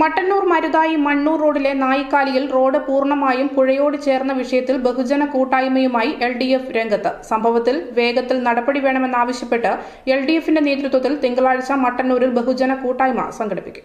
മട്ടന്നൂർ മരുതായി മണ്ണൂർ റോഡിലെ നായിക്കാലിയിൽ റോഡ് പൂർണമായും പുഴയോട് ചേർന്ന വിഷയത്തിൽ ബഹുജന കൂട്ടായ്മയുമായി എൽ ഡി എഫ് രംഗത്ത്. സംഭവത്തിൽ വേഗത്തിൽ നടപടി വേണമെന്നാവശ്യപ്പെട്ട് എൽ ഡി എഫിന്റെ നേതൃത്വത്തിൽ തിങ്കളാഴ്ച മട്ടന്നൂരിൽ ബഹുജന കൂട്ടായ്മ സംഘടിപ്പിക്കും.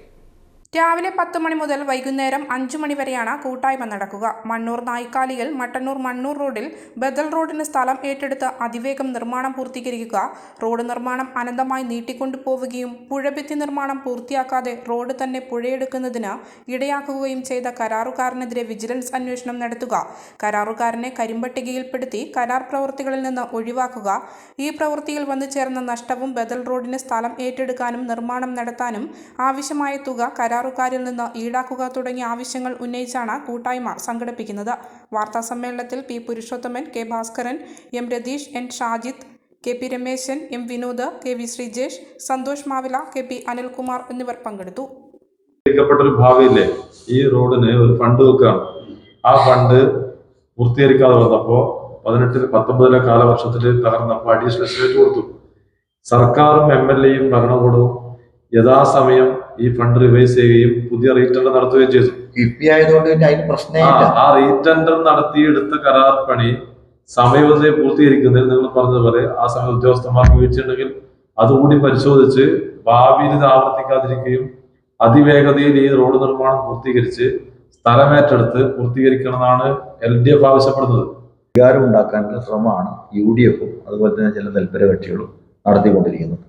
രാവിലെ പത്ത് മണി മുതൽ വൈകുന്നേരം അഞ്ചു മണി വരെയാണ് കൂട്ടായ്മ നടക്കുക. മണ്ണൂർ നായിക്കാലിയിൽ മട്ടന്നൂർ മണ്ണൂർ റോഡിൽ ബദൽ റോഡിന് സ്ഥലം ഏറ്റെടുത്ത് അതിവേഗം നിർമ്മാണം പൂർത്തീകരിക്കുക. റോഡ് നിർമ്മാണം അനന്തമായി നീട്ടിക്കൊണ്ടുപോവുകയും പുഴഭിത്തി നിർമ്മാണം പൂർത്തിയാക്കാതെ റോഡ് തന്നെ പുഴയെടുക്കുന്നതിന് ഇടയാക്കുകയും ചെയ്ത കരാറുകാരനെതിരെ വിജിലൻസ് അന്വേഷണം നടത്തുക. കരാറുകാരനെ കരിമ്പട്ടികയിൽപ്പെടുത്തി കരാർ പ്രവൃത്തികളിൽ നിന്ന് ഒഴിവാക്കുക. ഈ പ്രവൃത്തിയിൽ വന്നു ചേർന്ന നഷ്ടവും ബദൽ റോഡിന് സ്ഥലം ഏറ്റെടുക്കാനും നിർമ്മാണം നടത്താനും ആവശ്യമായ തുക കരാറുകാരിൽ നിന്ന് ഈടാക്കുക തുടങ്ങിയ ആവശ്യങ്ങൾ ഉന്നയിച്ചാണ് കൂട്ടായ്മ സംഘടിപ്പിക്കുന്നത്. വാർത്താ സമ്മേളനത്തിൽ P Purushothaman K Bhaskaran M Ratheesh N Shajith K P Rameshan M Vinod K V Sreejesh Santhosh Mavila K P Anilkumar എന്നിവർ പങ്കെടുത്തു. ഒരു ഭാവിയില്ലേ? ഈ റോഡിന് ഒരു ഫണ്ട് വെക്കുകയാണ്. ആ ഫണ്ട് പൂർത്തീകരിക്കാതെ വന്നപ്പോ പതിനെട്ടിൽ പത്തൊമ്പതിലെ കാലവർഷത്തിൽ തകർന്നപ്പോൾ അഡീഷണൽ എസ്റ്റിമേറ്റ് കൊടുത്തു. സർക്കാരും എം എൽ എയും ഭരണകൂടവും യഥാസമയം ഈ ഫണ്ട് റിവൈസ് ചെയ്യുകയും പുതിയ റീറ്റൻഡർ നടത്തുകയും ചെയ്തു. ആയതുകൊണ്ട് പിന്നെ അതിന് പ്രശ്നമില്ല ആ റീറ്റൻഡർ നടത്തിയെടുത്ത കരാർ പണി സമയം പൂർത്തീകരിക്കുന്നതിൽ നിങ്ങൾ പറഞ്ഞതുപോലെ ആ സമയം ഉദ്യോഗസ്ഥന്മാർക്ക് വീഴ്ചയുണ്ടെങ്കിൽ അതുകൂടി പരിശോധിച്ച് ഭാവിയിൽ ഇത് ആവർത്തിക്കാതിരിക്കുകയും അതിവേഗതയിൽ ഈ റോഡ് നിർമ്മാണം പൂർത്തീകരിച്ച് സ്ഥലമേറ്റെടുത്ത് പൂർത്തീകരിക്കണമെന്നാണ് എൽ ഡി എഫ് ആവശ്യപ്പെടുന്നത്. അധികാരം ഉണ്ടാക്കാനുള്ള ശ്രമമാണ് യു ഡി എഫും അതുപോലെ തന്നെ ചില തൽപര കക്ഷികളും നടത്തിക്കൊണ്ടിരിക്കുന്നത്.